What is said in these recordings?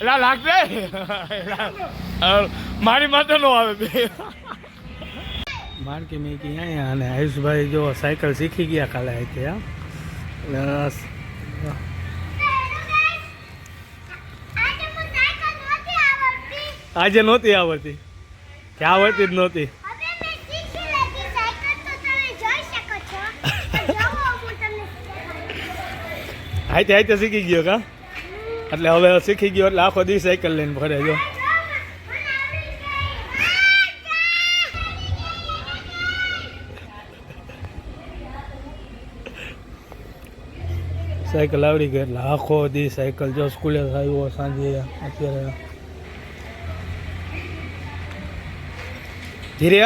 એલા લાગશે મારી માથે નો આવે બે. માર્કે મેં કી અહીંયા અને આયુષભાઈ જો સાયકલ શીખી ગયા કાલે હા. આજે નહોતી આવડતી. કે આવડતી જ નહોતી. હાઈતે ત્યાં શીખી ગયો કા? એટલે હવે શીખી ગયો એટલે આખો દિવસ સાયકલ લઈને ફરે જો. સાયકલ આવડી ગઈ એટલે આખો દિવસ સાયકલ જો સ્કૂલે આવ્યો સાંજે અત્યારે. ધીરે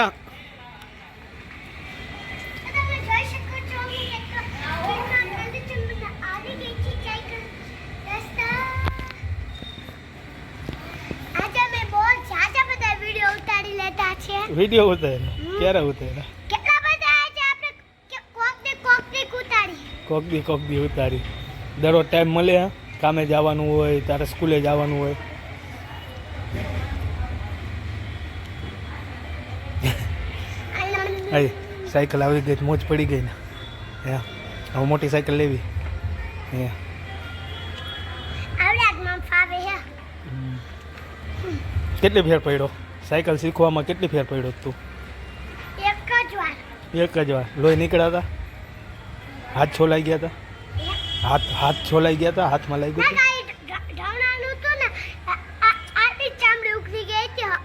વીડિયો ઉતારે ક્યારે ઉતારે કેટલા બધા આજે આપણે કોક દે કોક દે ઉતારી. કોક દી કોક દી ઉતારી. દરરોજ ટાઈમ મળે હા? કામે જવાનું હોય તારે સ્કૂલે જવાનું હોય. આઈ સાયકલ આવી ગઈ મોજ પડી ગઈ ને. હે? હવે મોટી સાયકલ લેવી. હે? કેટલી ફેર પડ્યો? સાયકલ શીખવામાં કેટલી ફેર પડ્યો તું? એક જ વાર. એક જ વાર. લોહી નીકળ્યા હતા? હાથ છોલાઈ ગયા હતા? હાથ હાથ છોલાઈ ગયા હતા? હાથમાં લાગી ગયું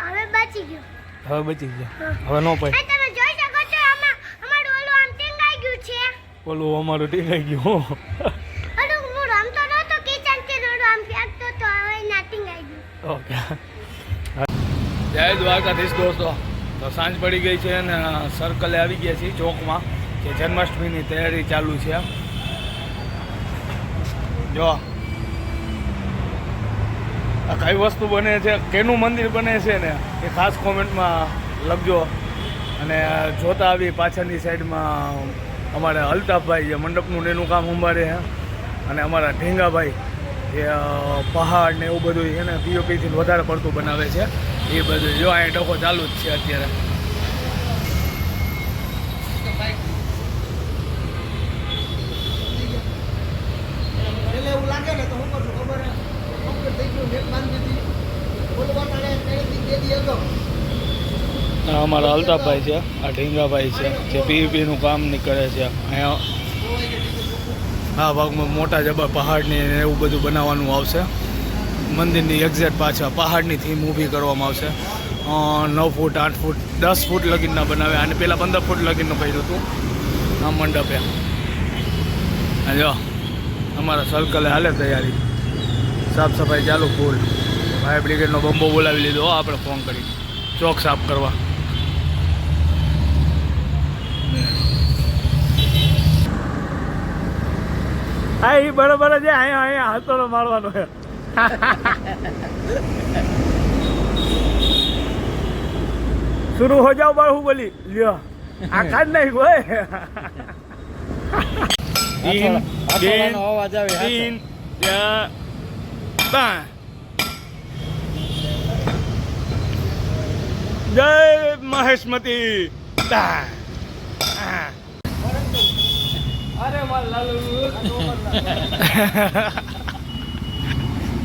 હવે બચી ગયો. હવે બચી ગયા. હવે ન પડે. તમે જોઈ શકો છો આમાં અમારું ઓલું આમ ટીંગાઈ ગયું છે. ઓલું અમારું ટીંગાઈ ગયું ઓલું હું રમતો નહોતો કિચનથી ઓલું આમ ફેંકતો તો હવે ના ટીંગાઈ ગયું. ઓકે. જય દ્વારકાધીશ દોસ્તો. તો સાંજ પડી ગઈ છે અને સર્કલે આવી ગયા છીએ ચોકમાં, કે જન્માષ્ટમીની તૈયારી ચાલુ છે. જો, આ કઈ વસ્તુ બને છે, કેનું મંદિર બને છે ને, એ ખાસ કોમેન્ટમાં લખજો. અને જોતા આવી પાછળની સાઈડમાં અમારે અલ્તાફભાઈ જે મંડપનું એનું કામ સંભાળે છે. અને અમારા ઢીંગાભાઈ એ પહાડ ને એવું બધું એને પીઓપીથી વધારે પડતું બનાવે છે. એ બધું. જો આ ડખો ચાલુ જ છે અત્યારે. અમારા અલ્તાફભાઈ છે આ ઢીંગાભાઈ છે જે પીવીપીનું કામ નીકળે છે. અહીંયા આ ભાગમાં મોટા જબર પહાડની ને એવું બધું બનાવવાનું આવશે. મંદિરની એક્ઝેક્ટ પાછળ પહાડની થીમ ઊભી કરવામાં આવશે. નવ ફૂટ, આઠ ફૂટ, દસ ફૂટ લગીનના બનાવે અને પહેલાં પંદર ફૂટ લગીનનું કર્યું હતું. આ મંડપે. જો, અમારા સર્કલે હાલે તૈયારી. સાફ સફાઈ ચાલુ ફૂલ ફાયર બ્રિગેડનો બંબો બોલાવી લીધો. આપણે ફોન કરી. ચોક સાફ કરવા. હા, એ બરાબર છે. અહીંયા અહીંયા હાથોડો મારવાનો છે. शुरू हो जाओ बाहुबली લ્યો આ કાઢ નાખ હોય તીન તીન અવાજ આવે તીન ચાર પાંચ જય મહેશમતી તા અરે માર લાલુ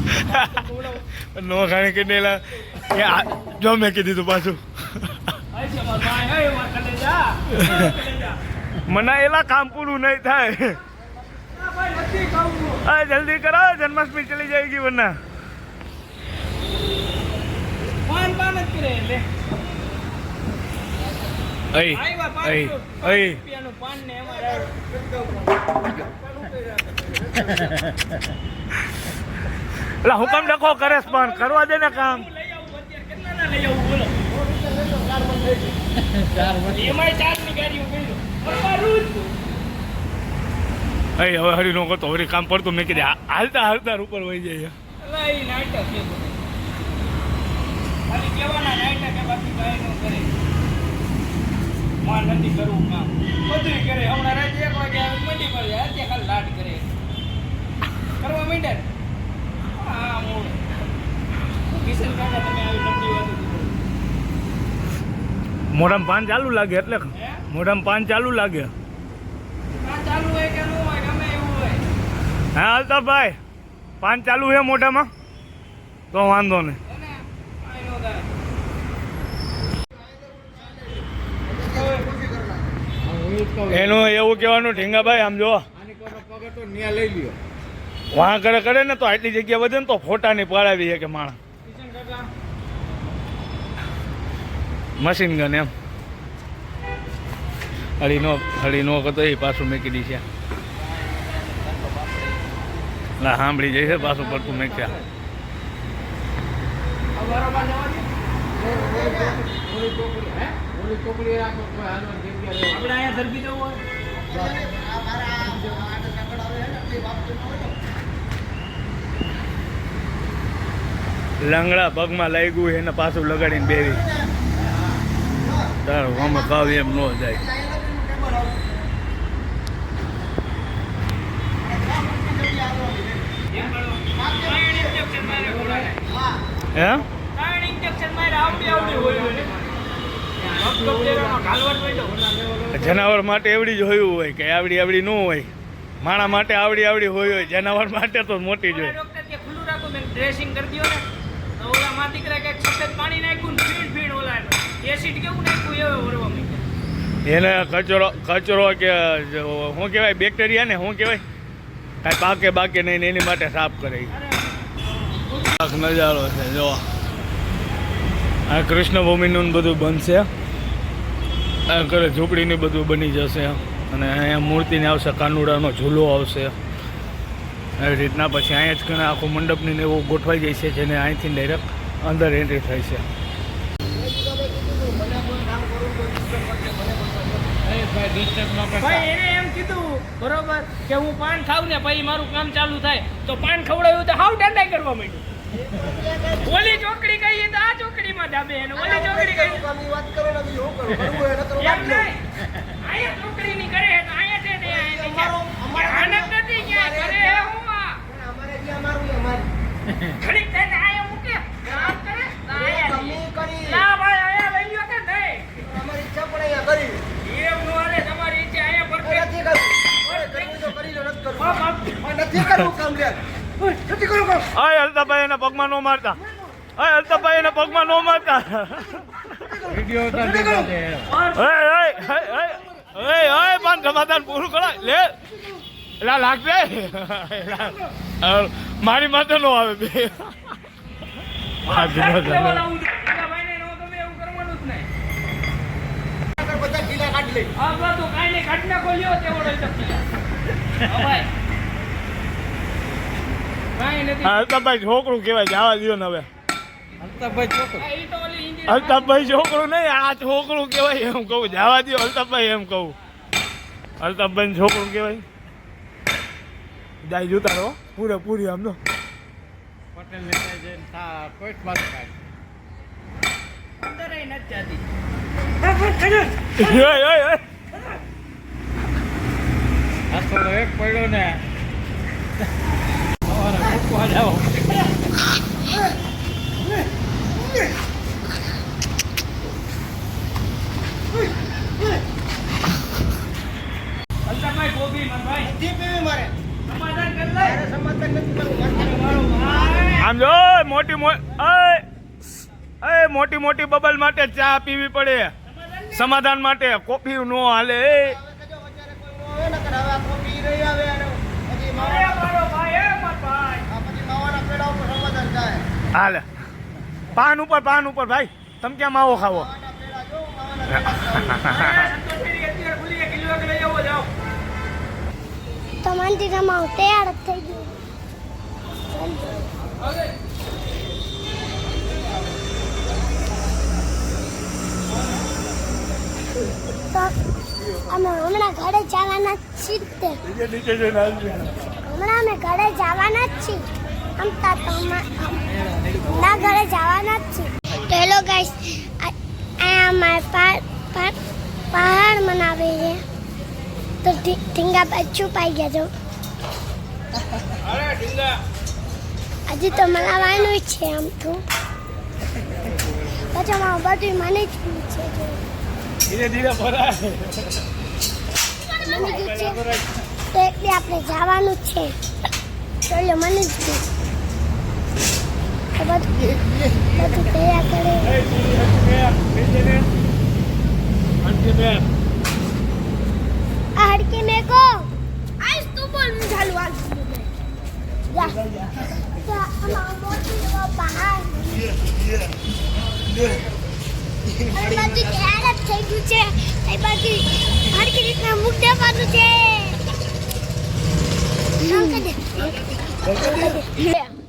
નો ખાણે કેટલેલા જો મેં કીધું તું પાછું. મને એલા કામ પૂરું નહીં થાય. અરે જલ્દી કરો જન્માષ્ટમી ચલી જાયગી વરના. એટલે હુકમ ડખો કરે પણ કરવા દે ને કામ. હવે હરી નો કરતો હરી કામ પડતું મેં કીધું હાલતા હાલતા ઉપર વહી જાય. અલા, ઈ નાટક છે બધું. ખાલી કહેવાના નાટક કે બાકી કાંઈ ન કરે માં નથી કરવું કામ બધું કરે હમણાં રાતે એક વાગે મંડી પર અત્યારે ખાલી કરે. કરવા માંડ્યા મોઢામાં પાન ચાલુ લાગે એટલે મોઢામાં પાન ચાલુ લાગે. હા અલ્તાફભાઈ પાન ચાલુ છે મોઢામાં? તો વાંધો નહીં. એનું એવું કહેવાનું ઢીંગાભાઈ આમ જો લઈ લ્યો. વાં કરે કરે ને તો આટલી જગ્યા વધે ને તો ફોટાની પડાવી છે કે માણસ. મશીન ગન એમ. હળી નો હળી નો કરતો એ પાછું મેકી દી છે. ના સાંભળી જાય છે પાછું પડતું મેક્યા. લંગડા પગમાં લાગ્યું એને પાછું લગાડીને બેવી તાર આમાં કાવ એમ ન જાય. જનાવર માટે એવડી જ હોયું હોય કે આવડી આવડી ન હોય. માણા માટે આવડી આવડી હોય જનાવર માટે તો મોટી જ હોય. ડ્રેસિંગ કરી ને. તો ઓલા માં દીકરા કે સફેદ પાણી નાખ્યું ફીણ ફીણ ઓલા એસિડ કેવું નાખ્યું એવો વરવા એને કચરો કચરો કે શું કહેવાય બેક્ટેરિયા ને શું કહેવાય? કાંઈ પાકે બાકે નહીં એની માટે સાફ કરે. નજારો છે જો આ કૃષ્ણભૂમિનું બધું બનશે. આ કરે ઝૂંપડીને બધું બની જશે. અને અહીંયા મૂર્તિને આવશે કાનુડાનો ઝૂલો આવશે. રીતના પછી અહીંયા જ ઘણા આખું મંડપની ને એવું ગોઠવાઈ જાય છે, જેને અહીંથી ડાયરેક્ટ અંદર એન્ટ્રી થાય છે. એમ કીધું, બરોબર, કે હું પાન ને પછી મારું કામ ચાલુ થાય. તો પાન ખવડાવ્યું તો હાવ દંડાઈ કરવા માંડ્યું. ઓલી ચોકડી કહીએ તો આ ચોકડીમાં કરું? એને આનંદ નથી ક્યાં કરે છે હું આ પણ અમારે જે અમારું એ અમારું. ઘડીક થઈને અહીંયા મૂકે આમ કરે તો અહીંયા તમે લઈએ. કરી. ના ભાઈ અહીંયા લઈ લ્યો કે નહીં અમારી ઈચ્છા પણ અહીંયા કરી. એમ નો હાલે તમારી ઈચ્છા અહીંયા પણ પરફેક્ટ નથી કરવું. કરવું તો કરી લો, નથી કરવું. બાપ, બાપ. પણ નથી કરવું કામ લે. ઓય, નથી કરવું કામ. અય અલ્તાભાઈ એના પગમાં ન મારતા અય અલ્તાભાઈ એના અય પણ સમાધાન પૂરું કરાય. લે. એલા લાગશે મારી માથે નો આવે બે. છોકરું કેવાય જવા દો ને હવે. આ ઈ તો ઓલી હિન્દી અલ્તાભાઈ છોકરું નહીં આ છોકરું કહેવાય એમ કહું. જવા દો અલ્તાફભાઈ એમ કહું. અલ્તાફભાઈ છોકરું કહેવાય. જાય જોતા રહો. પૂરે પૂરી આમ તો અંદરેય નથી જાતી. ઓય, આમ જો મોટી મોટી મોટી મોટી બબલ માટે ચા પીવી પડે. સમાધાન માટે કોફી નો હાલે એ. હવે કજો વચારે કોઈ નો આવે નકર હવે આ કોફી રહી આવે અને પછી અરે માવા- મારો ભાઈ, એ મારો ભાઈ. આ પછી માવાના પેડા ઉપર સમાધાન થાય. હાલે. પાન ઉપર પાન ઉપર ભાઈ તમે ક્યાં માવો ખાવો માવાના પેડા જો, માવાના પેડા ખાવું. અરે, સંતોષની અત્યારે ખુલી છે, કિલો એક લઈ આવો, જાઓ. તો મંદિરમાં તૈયાર જ થઈ ગયું તો અમે હમણાં ઘરે જવાના જ છીએ. હમણાં અમે ઘરે જવાના જ છીએ અમતા તો ના ઘરે જવાના જ છે. તો હેલો ગાઈસ આ મારા પહાડ મનાવે છે. તો ઢીંગા છુપાઈ ગયા છો હજી તો મનાવાનું જ છે આમ તો. પછી મારું બધું મને જ પૂછે છે. ધીરે ધીરે ભરાય. તો એક આપણે જવાનું છે. તો મને જ બધું બધું કર્યા કરે હડકી મેકો આજ તું બોલ હું ચાલુ આજ Yeah.